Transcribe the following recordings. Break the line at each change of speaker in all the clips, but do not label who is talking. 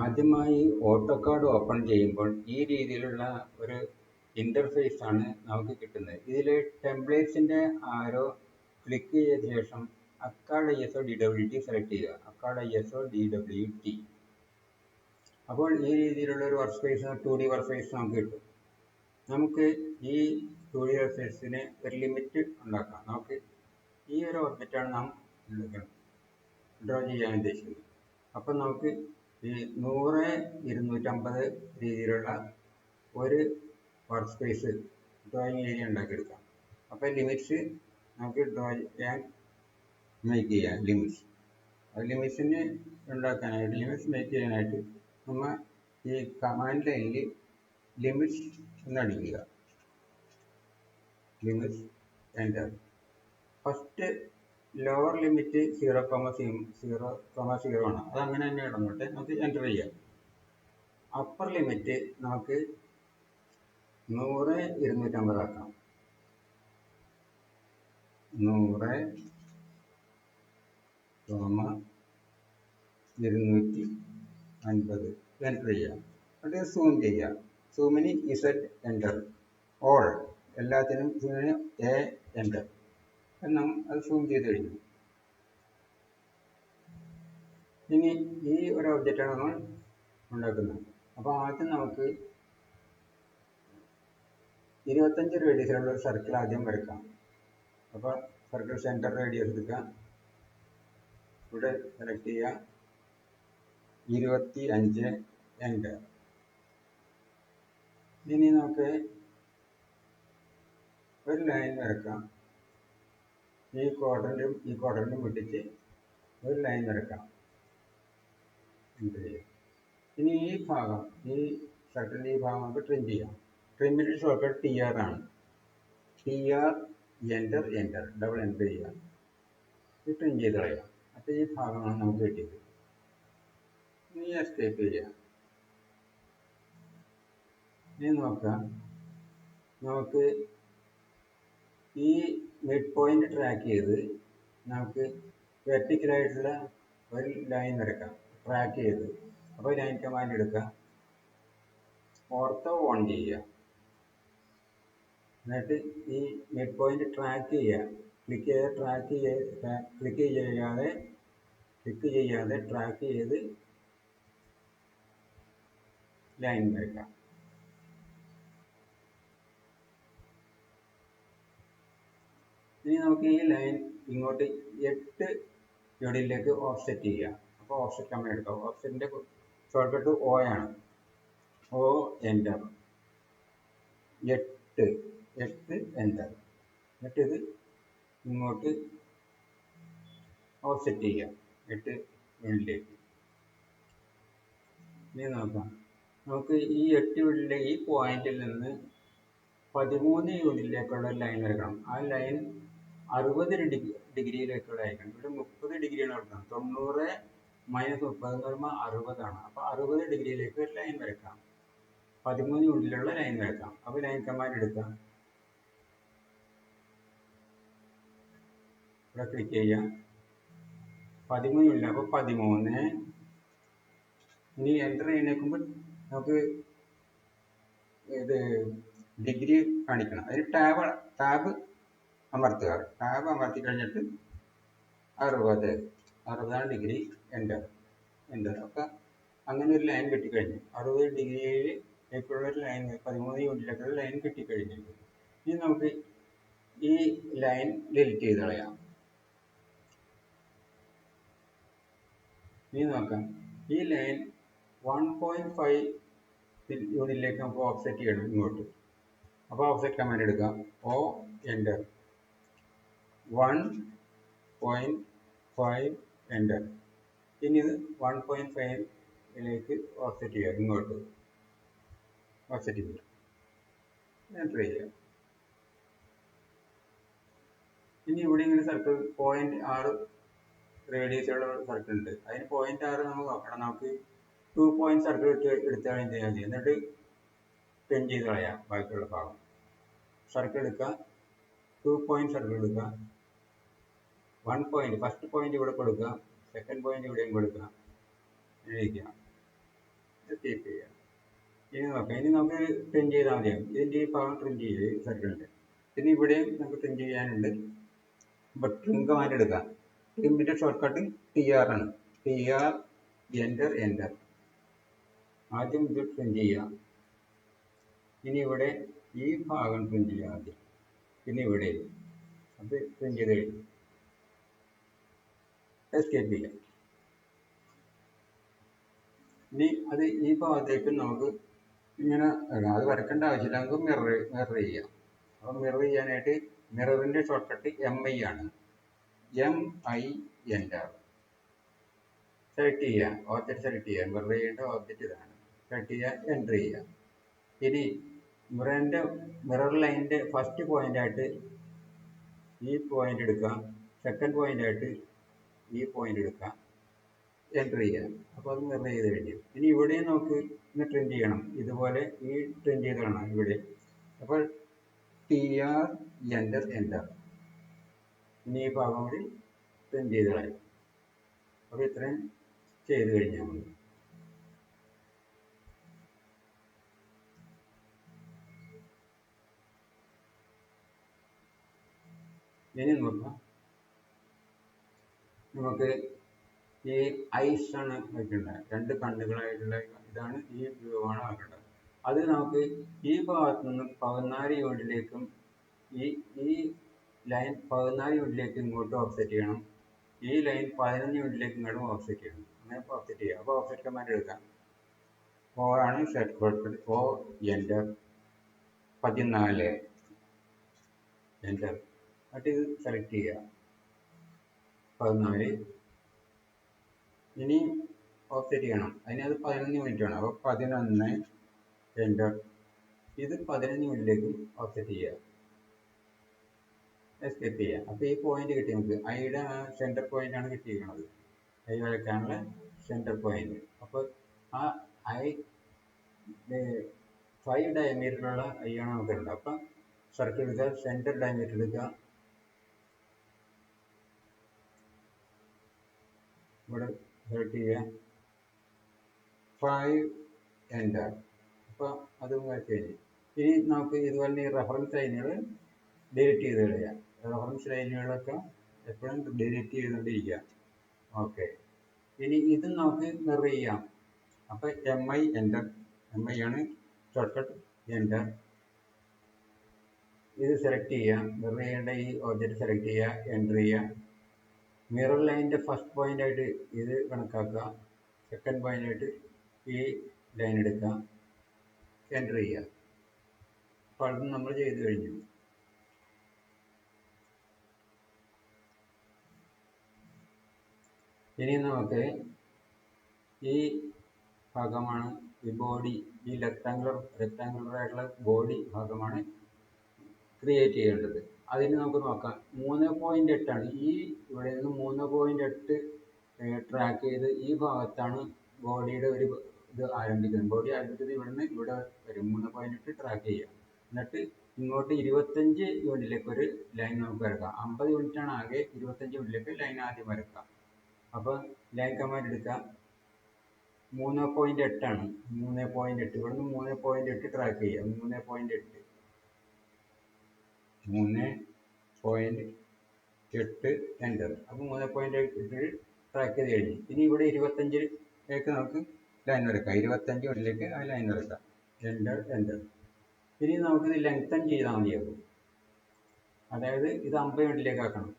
ആദ്യമായി AutoCAD open ചെയ്യുമ്പോൾ ഈ രീതിയിലുള്ള ഒരു ഇന്റർഫേസ് ആണ് നമുക്ക് കിട്ടുന്നത്. ഇതിൽ ടെംപ്ലേറ്റ്സിന്റെ ആരോ ക്ലിക്ക് ചെയ്ത ശേഷം acad I S O D W T select ചെയ്യുക. Acad I S O D W T. അപ്പോൾ ഈ രീതിയിലുള്ള ഒരു workspace two D workspace നമുക്ക് കിട്ടും. നമുക്ക് ഈ ടു ഡി വർക്ക് സ്പേസിന് ഒരു ലിമിറ്റ് ഉണ്ടാക്കാം. നമുക്ക് ഈ ഒരു ഓർബിറ്റാണ് നാം ഡ്രോ ചെയ്യാൻ ഉദ്ദേശിക്കുന്നത്. അപ്പം നമുക്ക് ഈ നൂറ് ഇരുന്നൂറ്റമ്പത് രീതിയിലുള്ള ഒരു വർക്ക് സ്പേസ് ഡ്രോയിങ് ഏരിയ ഉണ്ടാക്കിയെടുക്കാം. അപ്പോൾ ലിമിറ്റ്സ് നമുക്ക് ഡ്രോ ചെയ്യാൻ മേക്ക് ചെയ്യാം ലിമിറ്റ്സ് ആ ലിമിറ്റ്സിന് ഉണ്ടാക്കാനായിട്ട് ലിമിറ്റ്സ് മേക്ക് ചെയ്യാനായിട്ട് നമ്മൾ ഈ കമാൻഡ് ലൈനിൽ limits എന്നടിക്കുക limits enter first lower limit zero comma zero comma zero ആണ്. അത് അങ്ങനെ തന്നെ ഇടന്നിട്ട് നമുക്ക് എന്റർ ചെയ്യാം. അപ്പർ ലിമിറ്റ് നമുക്ക് നൂറ് ഇരുന്നൂറ്റമ്പതാക്കാം നൂറ് കോമ ഇരുന്നൂറ്റി അൻപത് എന്റർ ചെയ്യാം അത് സൂം ചെയ്യാം സൂമിന് ഇസഡ് എന്റർ ഓൾ എല്ലാത്തിനും സൂമിന് എ എന്റർ എന്നും അത് സൂം ചെയ്ത് കഴിഞ്ഞു. ഇനി ഈ ഒരു ഒബ്ജക്റ്റാണ് നമ്മൾ ഉണ്ടാക്കുന്നത്. അപ്പോൾ ആദ്യം നമുക്ക് ഇരുപത്തഞ്ച് റേഡിയസിലുള്ള ഒരു സർക്കിൾ ആദ്യം വരക്കാം അപ്പോൾ സർക്കിൾ സെന്റർ റേഡിയസ് എടുക്കാം ഇവിടെ സെലക്ട് ചെയ്യുക. ഇരുപത്തി അഞ്ച് എന്റർ ഇനി നമുക്ക് ഒരു ലൈൻ വരക്കാം ഈ ക്വാഡ്രന്റും ഈ ക്വാഡ്രന്റും വിട്ടിട്ട് ഒരു ലൈൻ വരക്കാം എന്ത് ചെയ്യാം? ഇനി ഈ ഭാഗം ഈ ഷർട്ടിന്റെ ഈ ഭാഗം നമുക്ക് ട്രിം ചെയ്യാം. ട്രിമ്മിന്റെ ഷോർട്ട്കട്ട് ടി ആർ ആണ്. T R enter enter double enter ചെയ്യാം ഇത് ട്രിം ചെയ്ത് കളയാം അപ്പോൾ ഈ ഭാഗമാണ് നമുക്ക് കിട്ടിയത്. ഇനി എസ്കേപ്പ് ചെയ്യാം ഇനി നോക്കാം നമുക്ക് ഈ മിഡ് പോയിന്റ് ട്രാക്ക് ചെയ്ത് നമുക്ക് വെർട്ടിക്കലായിട്ടുള്ള ഒരു ലൈൻ വരക്കാം ട്രാക്ക് ചെയ്ത്. അപ്പോൾ ലൈൻ കമാൻഡ് എടുക്കാം. ഓർത്തോ ഓൺ ചെയ്യുക. എന്നിട്ട് ഈ മിഡ് പോയിന്റ് ട്രാക്ക് ചെയ്യുക. ക്ലിക്ക് ചെയ്ത് ട്രാക്ക് ചെയ്ത് ക്ലിക്ക് ചെയ്യാതെ ക്ലിക്ക് ചെയ്യാതെ ട്രാക്ക് ചെയ്ത് ലൈൻ വരയ്ക്കാം. ഇനി നമുക്ക് ഈ ലൈൻ ഇങ്ങോട്ട് എട്ട് യൂണിറ്റിലേക്ക് ഓഫ്സെറ്റ് ചെയ്യാം അപ്പോൾ ഓഫ്സെറ്റ് നമ്മൾ എടുക്കാം. ഓഫ്സെറ്റിന്റെ ഷോർട്ട്കട്ട് ഓ ആണ്. ഓ എന്റർ എട്ട്. എട്ട് എന്റർ എന്നിട്ട് ഇത് ഇങ്ങോട്ട് ഓഫ്സെറ്റ് ചെയ്യാം എട്ട് യൂണിറ്റിലേക്ക്. ഇനി നോക്കാം. നമുക്ക് ഈ എട്ട് യൂണിറ്റിലെ ഈ പോയിന്റിൽ നിന്ന് പതിമൂന്ന് യൂണിറ്റിലേക്കുള്ള ലൈൻ വരക്കണം ആ ലൈൻ അറുപത് ഡിഗ്രി ഡിഗ്രിയിലേക്കുള്ള അയക്കണം ഇവിടെ മുപ്പത് ഡിഗ്രിയാണ് കൊടുക്കുന്നത് തൊണ്ണൂറ് മൈനസ് മുപ്പത് എന്ന് പറയുമ്പോൾ അറുപതാണ്. അപ്പോൾ അറുപത് ഡിഗ്രിയിലേക്ക് ഒരു ലൈൻ വരക്കാം പതിമൂന്ന് ഉള്ളിലുള്ള ലൈൻ വരക്കാം അപ്പോൾ ലൈൻ കമാൻഡ് എടുക്കാം. ഇവിടെ ക്ലിക്ക് ചെയ്യാം പതിമൂന്ന് യൂണിറ്റ് അപ്പോൾ പതിമൂന്ന്. ഇനി എന്റർ ചെയ്യുന്നേക്കുമ്പോൾ നമുക്ക് ഇത് ഡിഗ്രി കാണിക്കണം. അതിന് ടാബ് ടാബ് അമർത്തുക. ടാബ് അമർത്തി കഴിഞ്ഞിട്ട് അറുപത് അറുപതാണ് ഡിഗ്രി എന്റർ എന്റർ അപ്പം അങ്ങനെ ഒരു ലൈൻ കിട്ടിക്കഴിഞ്ഞു. അറുപത് ഡിഗ്രിയിലേക്കുള്ള ഒരു ലൈൻ പതിമൂന്ന് യൂണിറ്റിലേക്കുള്ള ലൈൻ കിട്ടിക്കഴിഞ്ഞു. ഇനി നമുക്ക് ഈ ലൈൻ ഡിലിറ്റ് ചെയ്ത് കളയാം. ഇനി നോക്കാം. ഈ ലൈൻ വൺ പോയിന്റ് ഫൈവ് യൂണിറ്റിലേക്ക് നമുക്ക് ഓഫ്സെറ്റ് ചെയ്യണം ഇങ്ങോട്ട്. അപ്പോൾ ഓഫ്സെറ്റ് കമാൻഡ് എടുക്കാം. O enter one point enter ഇനി ഇത് വൺ പോയിന്റ് ഫൈവിലേക്ക് ഓഫ്സെറ്റ് ചെയ്യുക. ഇങ്ങോട്ട് ഓഫ്സെറ്റ് ചെയ്യുക എന്റർ ചെയ്യുക. ഇനി ഇവിടെ ഇങ്ങനെ സർക്കിൾ പോയിന്റ് ആറ് റേഡിയസുള്ള സർക്കിൾ ഉണ്ട്. അതിന് പോയിന്റ് ആറ് നമുക്ക് നോക്കണം. നമുക്ക് ടു പോയിന്റ് സർക്കിൾ ഇട്ട് എടുത്താൽ എന്ത് ചെയ്യാൻ ചെയ്യും എന്നിട്ട് പെൻ ചെയ്ത് കളയാം. ബാക്കിയുള്ള ഭാഗം. സർക്കിൾ എടുക്കുക. ടു പോയിന്റ് സർക്കിൾ എടുക്കുക. വൺ പോയിന്റ് ഫസ്റ്റ് പോയിന്റ് ഇവിടെ കൊടുക്കുക സെക്കൻഡ് പോയിന്റ് ഇവിടെയും കൊടുക്കുക എഴുതിക്കുക. എസ്കേപ്പ് ചെയ്യാം ഇനി നോക്കാം. ഇനി നമുക്ക് പ്രിന്റ് ചെയ്താൽ മതിയാവും ഇതിന്റെ ഈ ഭാഗം പ്രിന്റ് ചെയ്ത് സർക്കിളിന്റെ പിന്നെ ഇവിടെയും നമുക്ക് പ്രിന്റ് ചെയ്യാനുണ്ട്. അപ്പോൾ ട്രിം കമാൻഡ് എടുക്കാം ട്രിമ്മിന്റെ ഷോർട്ട് കട്ട് ടി ആർ ആണ്. ടി ആർ എന്റർ എന്റർ ആദ്യം ഇത് പ്രിന്റ് ചെയ്യാം ഇനി ഇവിടെ ഈ ഭാഗം പ്രിന്റ് ചെയ്യാം ആദ്യം. പിന്നെ ഇവിടെ. അത് പ്രിന്റ് ചെയ്ത് കഴിഞ്ഞു. എസ്കേപ്പ് ചെയ്യാം ഇനി അത് ഈ ഭാഗത്തേക്ക് നമുക്ക് ഇങ്ങനെ അത് വരക്കേണ്ട ആവശ്യമില്ല. നമുക്ക് മിറർ മിറർ ചെയ്യാം. അപ്പം മിറർ ചെയ്യാനായിട്ട് മിററിന്റെ ഷോർട്ട് എം ഐ ആണ്. എം ഐ എന്റർ സെലക്ട് ചെയ്യാം ഓബ്ജക്റ്റ് സെലക്ട് ചെയ്യാം മിറർ ചെയ്യേണ്ട ഓബ്ജക്റ്റ് ഇതാണ്. സെലക്ട് ചെയ്യാം എന്റർ ചെയ്യാം ഇനി മിററിന്റെ മിറർ ലൈനിന്റെ ഫസ്റ്റ് പോയിന്റായിട്ട് ഈ പോയിന്റ് എടുക്കാം സെക്കൻഡ് പോയിന്റായിട്ട് ഈ പോയിന്റ് എടുക്കാം. എന്റർ ചെയ്യാം. അപ്പോൾ അത് നിർണയം ചെയ്ത് കഴിഞ്ഞു. ഇനി ഇവിടെ നമുക്ക് ഇന്ന് ട്രെൻഡ് ചെയ്യണം. ഇതുപോലെ ഈ ട്രെൻഡ് ചെയ്ത് കാണാം ഇവിടെ. അപ്പോൾ ടി ആർ എന്റർ എന്റർ ഇനി ഈ ഭാഗം കൂടി ട്രെൻഡ് ചെയ്ത് കളയും അപ്പോൾ ഇത്രയും ചെയ്ത് കഴിഞ്ഞാൽ മതി. ഇനി നോക്കാം. നമുക്ക് ഈ ഐസ് ആണ് വെക്കേണ്ടത്. രണ്ട് കണ്ണുകളായിട്ടുള്ള ഇതാണ് ഈ വ്യൂവാണ് വെക്കേണ്ടത് അത് നമുക്ക് ഈ ഭാഗത്തു നിന്ന് പതിനാല് യൂണിറ്റിലേക്കും ഈ ഈ ലൈൻ പതിനാല് യൂണിറ്റിലേക്ക് ഇങ്ങോട്ടും ഓഫ്സെറ്റ് ചെയ്യണം. ഈ ലൈൻ പതിനഞ്ച് യൂണിറ്റിലേക്ക് ഇങ്ങോട്ടും ഓഫ്സെറ്റ് ചെയ്യണം. അങ്ങനെ ഓഫ്സെറ്റ് ചെയ്യുക അപ്പോൾ ഓഫ്സെറ്റ് കമാൻഡ് എടുക്കാം. ഓ ആണ് സെറ്റ് കൊടുത്തത് ഓ എന്റർ പതിനാല്. എന്റർ എന്നിട്ട് സെലക്ട് ചെയ്യുക പതിനാല് ഇനി ഓഫ്സെറ്റ് ചെയ്യണം. അതിന് അത് പതിനൊന്ന് മിനിറ്റ് വേണം. അപ്പോൾ പതിനൊന്ന് രണ്ട്. ഇത് പതിനഞ്ച് മിനിറ്റിലേക്ക് ഓഫ്സെറ്റ് ചെയ്യുക എസ്കേപ്പ് ചെയ്യുക അപ്പോൾ ഈ പോയിന്റ് കിട്ടി നമുക്ക്. ഐയുടെ സെന്റർ പോയിന്റ് ആണ് കിട്ടിയിരിക്കുന്നത്. ഐ വരയ്ക്കാനുള്ള സെന്റർ പോയിന്റ് അപ്പോൾ ആ ഐ ഫൈവ് ഡയമീറ്ററിലുള്ള ഐ ആണ് നമുക്ക് ഉണ്ട് അപ്പം സർക്കിൾ എടുക്കുക സെന്റർ ഡയമീറ്റർ എടുക്കുക. ഇവിടെ സെലക്ട് ചെയ്യുക. ഫൈവ് എന്റർ അപ്പോൾ അത് കഴിഞ്ഞു. ഇനി നമുക്ക് ഇതുപോലെ ഈ റെഫറൻസ് ലൈനുകൾ ഡിലീറ്റ് ചെയ്ത് കളയുക റെഫറൻസ് ലൈനുകളൊക്കെ എപ്പോഴും ഡിലീറ്റ് ചെയ്തുകൊണ്ടിരിക്കുക. ഓക്കെ ഇനി ഇത് നമുക്ക് മിറർ ചെയ്യാം. അപ്പോൾ M I enter M I ആണ് ഷോർട്ട് കട്ട് എന്റർ ഇത് സെലക്ട് ചെയ്യാം മിറർ ചെയ്യേണ്ട ഈ ഓബ്ജക്റ്റ് സെലക്ട് ചെയ്യുക. എന്റർ ചെയ്യുക. മിറർ ലൈനിന്റെ ഫസ്റ്റ് പോയിന്റായിട്ട് ഇത് കണക്കാക്കുക. സെക്കൻഡ് പോയിന്റായിട്ട് ഈ ലൈൻ എടുക്കുക. എന്റർ ചെയ്യുക. അപ്പോൾ അത് നമ്മൾ ചെയ്തു കഴിഞ്ഞു. ഇനി നമുക്ക് ഈ ഭാഗമാണ് ഈ ബോഡി ഈ റെക്ടാങ്കുലർ റെക്ടാങ്കുലർ ആയിട്ടുള്ള ബോഡി ഭാഗമാണ് ക്രിയേറ്റ് ചെയ്യേണ്ടത്. അതിന് നമുക്ക് നോക്കാം. മൂന്ന് പോയിന്റ് എട്ടാണ് ഈ ഇവിടെ നിന്ന് മൂന്ന് പോയിന്റ് എട്ട് ട്രാക്ക് ചെയ്ത് ഈ ഭാഗത്താണ് ബോഡിയുടെ ഒരു ഇത് ആരംഭിക്കുന്നത്. ബോഡി ആരംഭിക്കുന്നത് നിന്ന് ഇവിടെ വരും. മൂന്ന് പോയിന്റ് എട്ട് ട്രാക്ക് ചെയ്യുക. എന്നിട്ട് ഇങ്ങോട്ട് ഇരുപത്തഞ്ച് യൂണിറ്റിലേക്ക് ഒരു ലൈൻ നമുക്ക് വരക്കാം. അമ്പത് യൂണിറ്റ് ആണ് ആകെ ഇരുപത്തഞ്ച് യൂണിറ്റിലേക്ക് ലൈൻ ആദ്യം വരക്കാം അപ്പോൾ ലൈൻ കമാൻഡ് എടുക്കാം. മൂന്ന് പോയിന്റ് എട്ടാണ് മൂന്ന് പോയിന്റ് എട്ട്. ഇവിടെ നിന്ന് മൂന്ന് പോയിന്റ് എട്ട് ട്രാക്ക് ചെയ്യുക. മൂന്ന് പോയിന്റ് എട്ട്. മൂന്ന് പോയിന്റ് എട്ട് എന്റർ അപ്പോൾ മൂന്ന് പോയിന്റ് എട്ട് ട്രാക്ക് ചെയ്ത് കഴിഞ്ഞു. ഇനി ഇവിടെ ഇരുപത്തഞ്ചിലേക്ക് നമുക്ക് ലൈൻ വരക്കാം ഇരുപത്തഞ്ച് ഉള്ളിലേക്ക് ആ ലൈൻ വരക്കാം എന്റർ എന്റർ ഇനി നമുക്കിത് ലെങ്തൻ ചെയ്താൽ മതിയാകും. അതായത് ഇത് അമ്പത് മിനിറ്റിലേക്ക് ആക്കണം.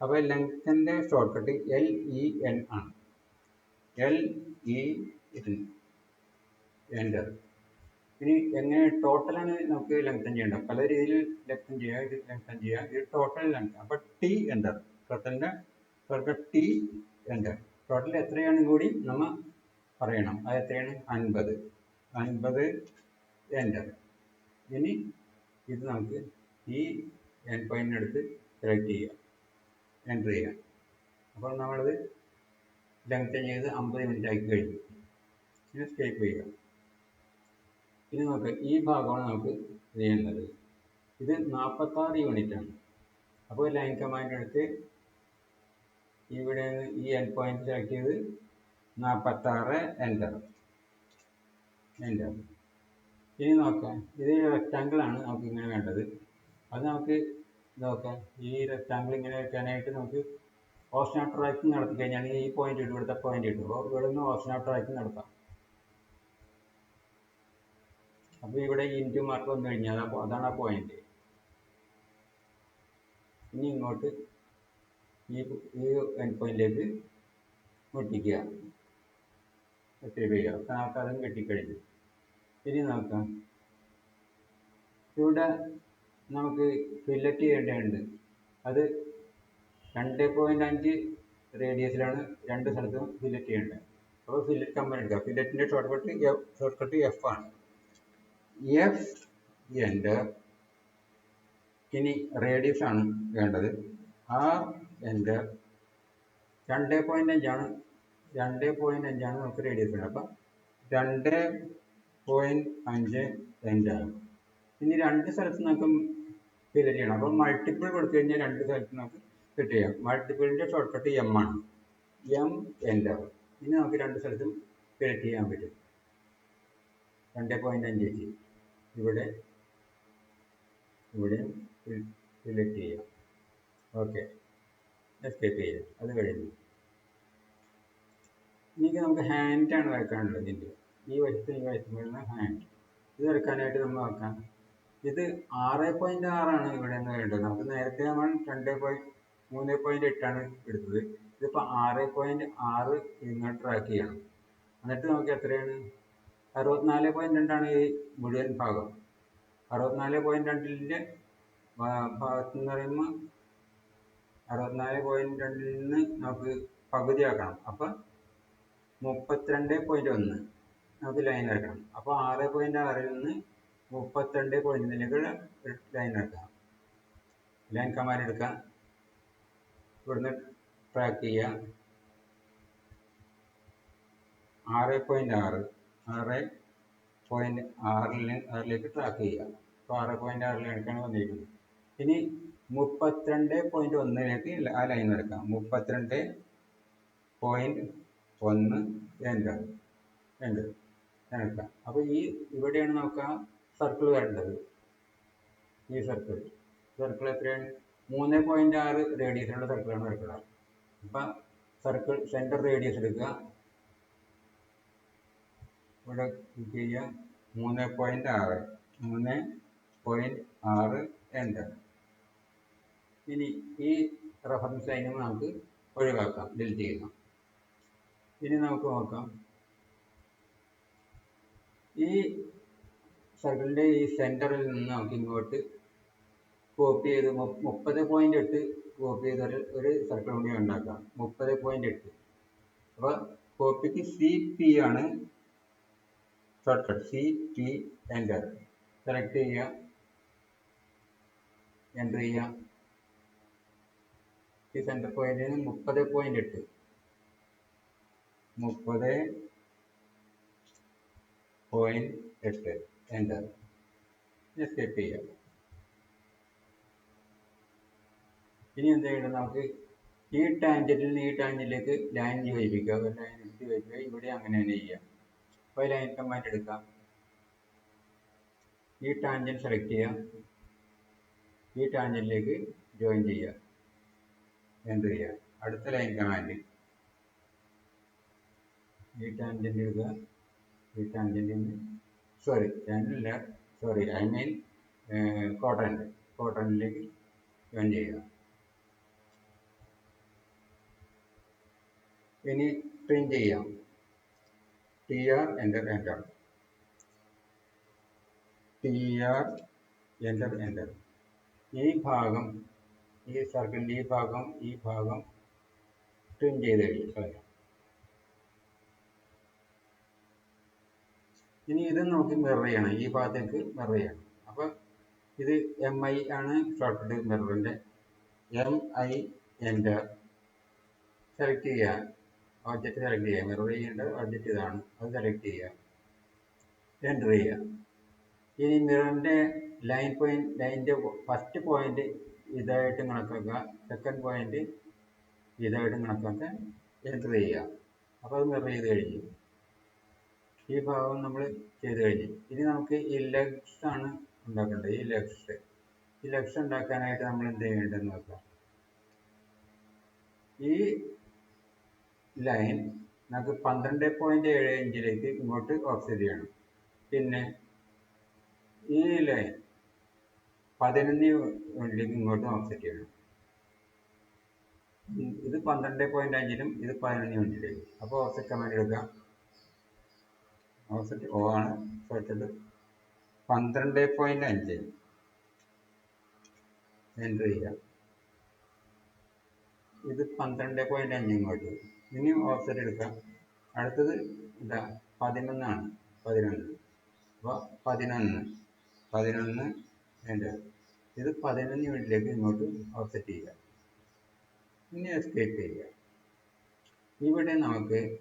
അപ്പോൾ ലെങ്തന്റെ shortcut L E N ആണ്. എൽ ഇ എൻ എന്റർ ഇനി എങ്ങനെ ടോട്ടലാണ് നമുക്ക് ലെങ്തൻ ചെയ്യേണ്ടത്? പല രീതിയിൽ ലെങ്തൻ ചെയ്യുക ഇത് ലെങ്തൻ ചെയ്യുക ഇത് ടോട്ടൽ ലെങ്ത് അപ്പോൾ ടി എന്റർ ടോട്ടലിന്റെ ടോട്ടൽ ടി എന്റർ ടോട്ടൽ എത്രയാണ് കൂടി നമ്മൾ പറയണം. അത് എത്രയാണ്? അൻപത്. അൻപത് എന്റർ ഇനി ഇത് നമുക്ക് ഈ എൻ പോയിന്റിനടുത്ത് സെലക്ട് ചെയ്യാം. എന്റർ ചെയ്യാം. അപ്പോൾ നമ്മളത് ലെങ്തൻ ചെയ്ത് അമ്പത് മിനിറ്റ് ആക്കി കഴിഞ്ഞു. ഇനി സ്കേപ്പ് ചെയ്യുക ഇനി നമുക്ക് ഈ ഭാഗമാണ് നമുക്ക് ചെയ്യേണ്ടത്. ഇത് നാൽപ്പത്താറ് യൂണിറ്റ് ആണ്. അപ്പോൾ ലൈൻ കമാൻഡ് എടുത്ത് ഇവിടെ ഈ എൻ പോയിന്റ് സെലക്ട് നാൽപ്പത്താറ് എന്റർ എന്റർ ഇനി നോക്കാം. ഇത് റെക്റ്റാങ്കിൾ ആണ് നമുക്ക് ഇങ്ങനെ വേണ്ടത്. അത് നമുക്ക് നോക്കാം. ഈ റെക്റ്റാങ്കിൾ ഇങ്ങനെ വെക്കാനായിട്ട് നമുക്ക് ഓപ്ഷൻ ട്രാക്കിംഗ് നടത്തി കഴിഞ്ഞാൽ ഈ പോയിന്റ് ഇടും ഇവിടുത്തെ പോയിന്റ് ഇടും അപ്പോൾ ഇവിടെ നിന്ന് ഓപ്ഷൻ ട്രാക്കിംഗ് നടത്താം. അപ്പോൾ ഇവിടെ ഇന്റു മാർക്ക് വന്നു കഴിഞ്ഞാൽ അതാണ് ആ പോയിന്റ് ഇനി ഇങ്ങോട്ട് ഈ ഈ എൻഡ് പോയിന്റിലേക്ക് മുട്ടിക്കുക സേവ് ചെയ്യുക. അപ്പം നമുക്ക് അതും കിട്ടിക്കഴിഞ്ഞു. ഇനി നോക്കാം. ഇവിടെ നമുക്ക് ഫില്ലറ്റ് ചെയ്യേണ്ടതുണ്ട്. അത് രണ്ട് പോയിന്റ് അഞ്ച് റേഡിയസിലാണ് രണ്ട് സ്ഥലത്തും ഫില്ലറ്റ് ചെയ്യേണ്ടത്. അപ്പോൾ ഫില്ലറ്റ് കമ്പനി എടുക്കുക ഫില്ലറ്റിന്റെ shortcut shortcut F ആണ്. എഫ് എന്റർ ഇനി റേഡിയസ് ആണ് വേണ്ടത്. ആർ എന്റർ രണ്ട് പോയിന്റ് അഞ്ചാണ് രണ്ട് പോയിന്റ് അഞ്ചാണ് നമുക്ക് റേഡിയസ് വേണ്ടത്. അപ്പം രണ്ട് പോയിന്റ് അഞ്ച് എന്റർ ഇനി രണ്ട് സ്ഥലത്ത് നമുക്ക് ഫിൽ ചെയ്യണം. അപ്പം മൾട്ടിപ്പിൾ കൊടുത്തു കഴിഞ്ഞാൽ രണ്ട് സ്ഥലത്ത് നമുക്ക് ഫിറ്റ് ചെയ്യാം. മൾട്ടിപ്പിളിന്റെ ഷോർട്ട് കട്ട് എം ആണ്. എം എന്റർ ഇനി നമുക്ക് രണ്ട് സ്ഥലത്തും ഫിലറ്റ് ചെയ്യാൻ പറ്റും. രണ്ട് പോയിന്റ് അഞ്ച് വെച്ച് ഇവിടെ സിലക്ട് ചെയ്യാം. ഓക്കെ എസ്കേപ്പ് ചെയ്യാം. അത് കഴിഞ്ഞു. ഇനി നമുക്ക് ഹാൻഡാണ് വരക്കാനുള്ളത് ഇതിന്റെ. ഈ വശത്ത് ഈ വശത്ത് വരുന്ന ഹാൻഡ് ഇത് വരക്കാനായിട്ട് നമ്മൾ നോക്കാം. ഇത് ആറ് പോയിന്റ് ആറാണ് ഇവിടെ നിന്ന് വേണ്ടത് നമുക്ക് നേരത്തെ നമ്മൾ രണ്ട് പോയിന്റ് മൂന്ന് പോയിന്റ് എട്ടാണ് എടുത്തത്. ഇതിപ്പോൾ ആറ് പോയിന്റ് ആറ് ഇങ്ങോട്ട് ട്രാക്ക് ചെയ്യണം. എന്നിട്ട് നമുക്ക് എത്രയാണ്? അറുപത്തിനാല് പോയിന്റ് രണ്ടാണ് ഈ മുഴുവൻ ഭാഗം. അറുപത്തിനാല് പോയിന്റ് രണ്ടിന്റെ ഭാഗത്ത് എന്ന് പറയുമ്പോൾ അറുപത്തിനാല് പോയിന്റ് രണ്ടിൽ നിന്ന് നമുക്ക് പകുതിയാക്കണം അപ്പം മുപ്പത്തിരണ്ട് പോയിന്റ് ഒന്ന് നമുക്ക് ലൈൻ ആക്കണം. അപ്പോൾ ആറ് പോയിന്റ് ആറിൽ നിന്ന് മുപ്പത്തിരണ്ട് പോയിന്റിലേക്ക് ഒരു ലൈൻ വരക്കാം ലൈൻ കമാൻഡ് എടുക്കാം. ഇവിടുന്ന് ട്രാക്ക് ചെയ്യുക ആറ് പോയിന്റ് ആറ്. ആറ് പോയിന്റ് ആറിൽ ആറിലേക്ക് ട്രാക്ക് ചെയ്യുക. അപ്പോൾ ആറ് പോയിന്റ് ആറിലേക്കാണ് വന്നിരിക്കുന്നത്. ഇനി മുപ്പത്തിരണ്ട് പോയിന്റ് ഒന്നിലേക്ക് ആ ലൈൻ വരക്കാം മുപ്പത്തിരണ്ട് പോയിന്റ് ഒന്ന് എന്റർ എന്റർ എടുക്കാം. അപ്പോൾ ഈ ഇവിടെയാണ് നമുക്ക് ആ സർക്കിൾ വരേണ്ടത്. ഈ സർക്കിൾ സർക്കിൾ എത്രയാണ്? മൂന്ന് പോയിന്റ് ആറ് റേഡിയസിലുള്ള സർക്കിളാണ് വരക്കുക അപ്പം സർക്കിൾ സെന്റർ റേഡിയസ് എടുക്കുക. ഇവിടെ ക്ലിക്ക് ചെയ്യുക. മൂന്ന് പോയിന്റ് ആറ്. മൂന്ന് പോയിന്റ് ആറ് എന്റർ ഇനി ഈ റെഫറൻസ് ലൈനും നമുക്ക് ഒഴിവാക്കാം. ഡിലീറ്റ് ചെയ്യാം. ഇനി നമുക്ക് നോക്കാം. ഈ സർക്കിളിന്റെ ഈ സെന്ററിൽ നിന്ന് നമുക്ക് ഇങ്ങോട്ട് കോപ്പി ചെയ്ത് മുപ്പത് പോയിന്റ് എട്ട് കോപ്പി ചെയ്ത് ഒരു ഒരു സർക്കിൾ കൂടി ഉണ്ടാക്കാം. മുപ്പത് പോയിന്റ് എട്ട് അപ്പോൾ കോപ്പിക്ക് സി പി ആണ് shortcut C T enter select ചെയ്യാം എന്റർ ചെയ്യാം ഈ സെന്റർ പോയിന്റിൽ നിന്ന് മുപ്പത് പോയിന്റ് എട്ട്. മുപ്പത് പോയിന്റ് എട്ട്. എന്റർ എസ്കേപ്പ് ചെയ്യാം ഇനി എന്ത് ചെയ്യണം? നമുക്ക് ഈ ടാൻജറ്റിൽ നിന്ന് ഈ ടാൻജറ്റിലേക്ക് ലൈൻ യോജിപ്പിക്കുക. ലൈൻ യോജിപ്പിക്കുക ഇവിടെ അങ്ങനെ തന്നെ ചെയ്യാം അപ്പോൾ ലൈൻ കമാൻഡ് എടുക്കാം. ഈ ടാൻജന്റ് സെലക്ട് ചെയ്യാം ഈ ടാൻജന്റിലേക്ക് ജോയിൻ ചെയ്യുക. എന്ത് ചെയ്യുക? അടുത്ത ലൈൻ കമാൻഡ് ഈ ടാൻജന്റ് എടുക്കുക. ഈ ടാൻജന്റിൽ സോറി ടാൻജന്റില്ല സോറി ഐ മീൻ കോട്ടൺ കോട്ടണിലേക്ക് ജോയിൻ ചെയ്യുക. ഇനി പ്രിന്റ് ചെയ്യാം. T R enter enter T R enter enter ഈ ഭാഗം ഈ സർക്കിളിന്റെ ഈ ഭാഗം ഈ ഭാഗം ട്രിം ചെയ്ത് കളയാം ഇനി ഇത് നമുക്ക് മിറർ ചെയ്യണം. ഈ ഭാഗത്തേക്ക് മിറർ ചെയ്യണം. അപ്പം ഇത് എം ഐ ആണ് ഷോർട്ട് മിററിന്റെ എം ഐ എന്റർ സെലക്ട് ചെയ്യുക ഒബ്ജക്റ്റ് സെലക്ട് ചെയ്യുക മിറർ ചെയ്യേണ്ട ഒബ്ജക്റ്റ് ഇതാണ്. അത് സെലക്ട് ചെയ്യുക എന്റർ ചെയ്യുക ഇനി മിററിന്റെ ലൈൻ പോയിന്റ് ലൈനിന്റെ ഫസ്റ്റ് പോയിന്റ് ഇതായിട്ട് കണക്കാക്കുക. സെക്കൻഡ് പോയിന്റ് ഇതായിട്ട് കണക്കാക്കുക. എന്റർ ചെയ്യുക അപ്പോൾ അത് മിറർ ചെയ്ത് കഴിഞ്ഞു. ഈ ഭാഗം നമ്മൾ ചെയ്ത് കഴിഞ്ഞു. ഇനി നമുക്ക് ഈ ലെഗ്സ് ആണ് ഉണ്ടാക്കേണ്ടത്. ഈ ലെഗ്സ് ഈ ലെഗ്സ് ഉണ്ടാക്കാനായിട്ട് നമ്മൾ എന്ത് ചെയ്യേണ്ടതെന്ന് നോക്കാം. ഈ ലൈൻ നമുക്ക് പന്ത്രണ്ട് പോയിന്റ് ഏഴ് ഇഞ്ചിലേക്ക് ഇങ്ങോട്ട് ഓഫ്സെറ്റ് ചെയ്യണം. പിന്നെ ഈ ലൈൻ പതിനൊന്ന് യൂണിറ്റിലേക്ക് ഇങ്ങോട്ട് ഓഫ്സെറ്റ് ചെയ്യണം. ഇത് പന്ത്രണ്ട് പോയിന്റ് അഞ്ചിലും ഇത് പതിനൊന്ന് യൂണിറ്റിലേക്ക് അപ്പോൾ ഓഫ്സെറ്റ് കമാൻഡ് എടുക്കാം. ഓഫ്സെറ്റ് ഓ ആണ്. ഷോർട്ടഡ് പന്ത്രണ്ട് പോയിന്റ് അഞ്ച്. എന്റർ ചെയ്യാം. ഇത് പന്ത്രണ്ട് പോയിന്റ് അഞ്ച് ഇങ്ങോട്ട്. ഇനി ഓഫ്സെറ്റ് എടുക്കാം. അടുത്തത് ഇതാ പതിനൊന്നാണ്. പതിനൊന്ന്. അപ്പോൾ പതിനൊന്ന്. പതിനൊന്ന് എന്റെ ഇത് പതിനൊന്ന് യൂണിറ്റിലേക്ക് ഇങ്ങോട്ട് ഓഫ്സെറ്റ് ചെയ്യുക. ഇനി എസ്കേപ്പ് ചെയ്യുക. ഇവിടെ നമുക്ക്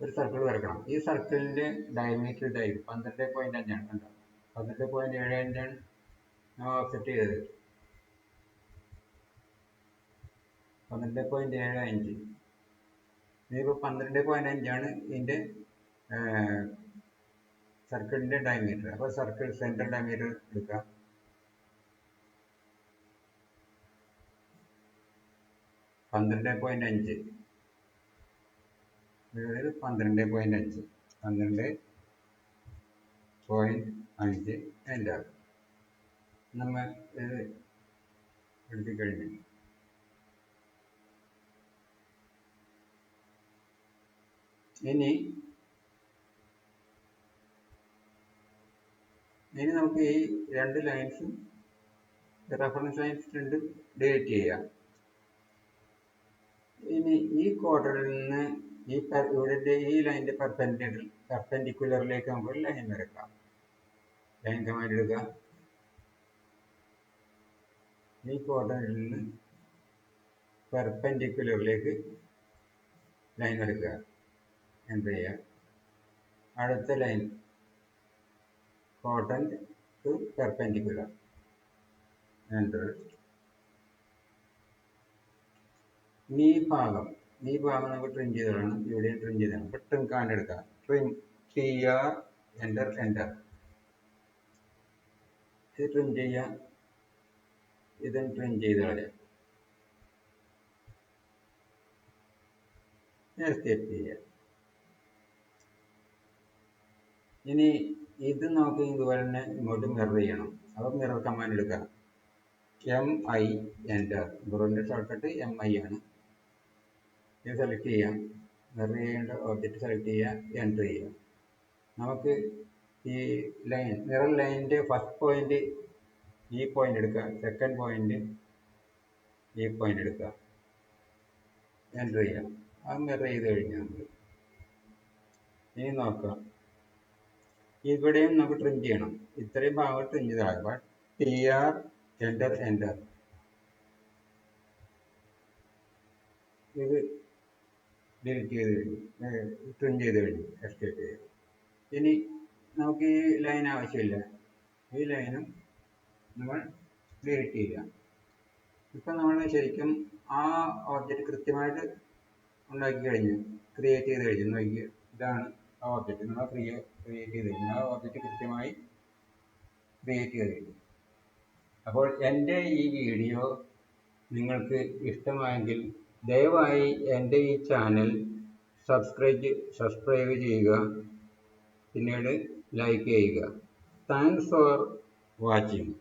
ഒരു സർക്കിൾ വരക്കണം. ഈ സർക്കിളിന്റെ ഡയമീറ്റർ ഇതായിരിക്കും. പന്ത്രണ്ട് പോയിന്റ് അഞ്ചാണ്. കണ്ടോ? പന്ത്രണ്ട് പോയിന്റ് ഏഴ് അഞ്ചാണ്. ഓഫ്സെറ്റ് ചെയ്തത്. പന്ത്രണ്ട് പോയിന്റ് ഏഴ് അഞ്ച് ഇതിപ്പോൾ പന്ത്രണ്ട് പോയിന്റ് അഞ്ചാണ് ഇതിന്റെ സർക്കിളിന്റെ ഡയമീറ്റർ അപ്പോൾ സർക്കിൾ സെൻട്രൽ ഡയമീറ്റർ എടുക്കാം. പന്ത്രണ്ട് പോയിന്റ് അഞ്ച്. അതായത് പന്ത്രണ്ട് പോയിന്റ് അഞ്ച്. പന്ത്രണ്ട് പോയിന്റ് അഞ്ച്. എന്റെ നമ്മൾ ഇത് എടുത്തു കഴിഞ്ഞു ഇനി ഇനി നമുക്ക് ഈ രണ്ട് ലൈൻസും റെഫറൻസ് ലൈൻസ് രണ്ടും ഡിലീറ്റ് ചെയ്യാം. ഇനി ഈ ക്വാർട്ടറിൽ നിന്ന് ഈ ഇവിടെ ഈ ലൈന്റെ പെർപെൻഡിക്കുലർ പെർപെൻഡിക്കുലറിലേക്ക് നമുക്ക് ലൈൻ വരക്കാം ലൈൻ കമാൻഡ് എടുക്കുക ഈ ക്വാർട്ടറിൽ നിന്ന് പെർപെൻഡിക്കുലറിലേക്ക് ലൈൻ വരക്കുക എന്റർ ചെയ്യുക അടുത്ത ലൈൻ കോട്ടൺ ടു പെർപെൻഡിക്കുലർ എന്റർ ഈ ഭാഗം. ഈ ഭാഗം നമുക്ക് ട്രിം ചെയ്തതാണ് ഇവിടെ ട്രിം ചെയ്തതാണ് അപ്പോൾ ട്രിം കാണ്ട് എടുക്കുക trim T R enter enter ഇത് ട്രിം ചെയ്യാം. ഇതും ട്രിം ചെയ്ത് കളയാം. എസ്കേപ്പ് ചെയ്യുക ഇനി ഇത് നമുക്ക് ഇതുപോലെ തന്നെ ഇങ്ങോട്ട് മിറർ ചെയ്യണം. അപ്പോൾ മിറർ കമാൻഡ് എടുക്കുക എം ഐ എന്റർ ബ്രോന്റെ ഷോർട്ട്കട്ട് എം ഐ ആണ്. ഇത് സെലക്ട് ചെയ്യാം. മിറർ ചെയ്യേണ്ട ഓബ്ജക്റ്റ് സെലക്ട് ചെയ്യുക എന്റർ ചെയ്യുക നമുക്ക് ഈ ലൈൻ മിറർ ലൈനിന്റെ ഫസ്റ്റ് പോയിന്റ് ഈ പോയിന്റ് എടുക്കുക സെക്കൻഡ് പോയിന്റ് ഈ പോയിന്റ് എടുക്കുക എന്റർ ചെയ്യാം. അത് മിറർ ചെയ്ത് കഴിഞ്ഞാൽ നമ്മൾ ഇനി നോക്കാം. ഇവിടെയും നമുക്ക് ട്രിം ചെയ്യണം. ഇത്രയും ഭാഗം ട്രിം ചെയ്താൽ ടി ആർ എന്റർ എന്റർ ഇത് ഡിലീറ്റ് ചെയ്ത് കഴിഞ്ഞു. ട്രിം ചെയ്ത് കഴിഞ്ഞു. എസ്കേപ്പ് ചെയ്തു. ഇനി നമുക്ക് ഈ ലൈൻ ആവശ്യമില്ല. ഈ ലൈനും നമ്മൾ ഡിലീറ്റ് ചെയ്യുക. ഇപ്പം നമ്മൾ ശരിക്കും ആ ഓബ്ജക്റ്റ് കൃത്യമായിട്ട് ഉണ്ടാക്കി കഴിഞ്ഞു. ക്രിയേറ്റ് ചെയ്ത് കഴിഞ്ഞു. നോക്കി ഇതാണ് ആ ഓബ്ജക്റ്റ് നമ്മൾ ക്രിയേ ക്രിയേറ്റ് ചെയ്ത്. കഴിഞ്ഞു ആ ഓബ്ജക്റ്റ് കൃത്യമായി ക്രിയേറ്റ് ചെയ്ത് അപ്പോൾ എന്റെ ഈ വീഡിയോ നിങ്ങൾക്ക് ഇഷ്ടമായെങ്കിൽ ദയവായി എന്റെ ഈ ചാനൽ സബ്സ്ക്രൈബ് സബ്സ്ക്രൈബ് ചെയ്യുക. പിന്നീട് ലൈക്ക് ചെയ്യുക. Thanks for watching